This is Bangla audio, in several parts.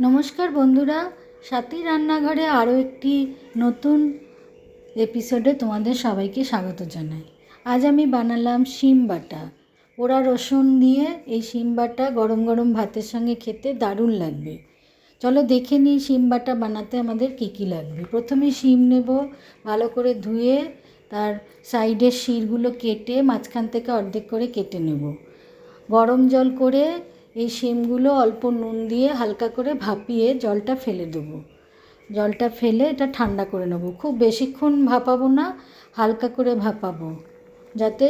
নমস্কার বন্ধুরা, সাথী রান্নাঘরে আরও একটি নতুন এপিসোডে তোমাদের সবাইকে স্বাগত জানাই। আজ আমি বানালাম শিম বাটা। পোড়া রসুন দিয়ে এই শিম বাটা গরম গরম ভাতের সঙ্গে খেতে দারুণ লাগবে। চলো দেখে নিই শিম বাটা বানাতে আমাদের কী কী লাগবে। প্রথমে শিম নেব, ভালো করে ধুয়ে তার সাইডের শিরগুলো কেটে মাঝখান থেকে অর্ধেক করে কেটে নেব। গরম জল করে এই শিমগুলো অল্প নুন দিয়ে হালকা করে ভাপিয়ে জলটা ফেলে দেবো। জলটা ফেলে এটা ঠান্ডা করে নেব। খুব বেশিক্ষণ ভাপাবো না, হালকা করে ভাপাবো, যাতে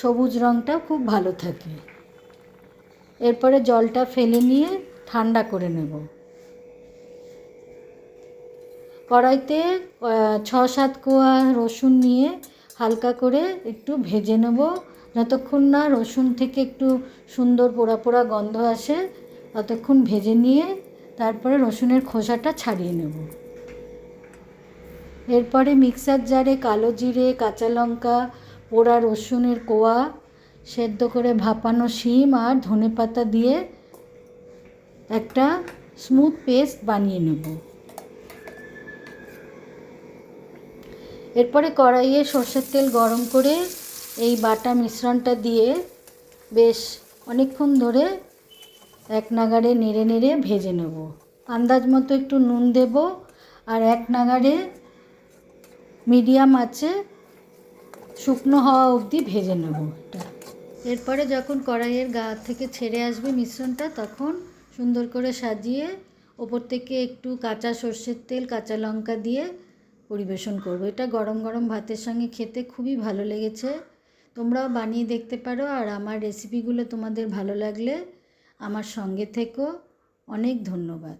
সবুজ রঙটা খুব ভালো থাকে। এরপরে জলটা ফেলে নিয়ে ঠান্ডা করে নেব। কড়াইতে ছ সাত কোয়া রসুন নিয়ে হালকা করে একটু ভেজে নেব। যতক্ষণ না রসুন থেকে একটু সুন্দর পোড়া পোড়া গন্ধ আসে, ততক্ষণ ভেজে নিয়ে তারপরে রসুনের খোসাটা ছাড়িয়ে নেব। এরপরে মিক্সার জারে কালো জিরে, কাঁচা লঙ্কা, পোড়া রসুনের কোয়া, সেদ্ধ করে ভাপানো শিম আর ধনে পাতা দিয়ে একটা স্মুথ পেস্ট বানিয়ে নেব। এরপরে কড়াইয়ে সর্ষের তেল গরম করে এই বাটা মিশ্রণটা দিয়ে বেশ অনেকক্ষণ ধরে এক নাগাড়ে নেড়ে নেড়ে ভেজে নেব। আন্দাজ মতো একটু নুন দেব আর এক নাগাড়ে মিডিয়াম আছে শুকনো হওয়া অবধি ভেজে নেব এটা। এরপরে যখন কড়াইয়ের গা থেকে ছেড়ে আসবে মিশ্রণটা, তখন সুন্দর করে সাজিয়ে ওপর থেকে একটু কাঁচা সর্ষের তেল, কাঁচা লঙ্কা দিয়ে পরিবেশন করব। এটা গরম গরম ভাতের সঙ্গে খেতে খুবই ভালো লেগেছে। তোমরাও বানিয়ে দেখতে পারো আর আমার রেসিপিগুলো তোমাদের ভালো লাগলে আমার সঙ্গে থেকো। অনেক ধন্যবাদ।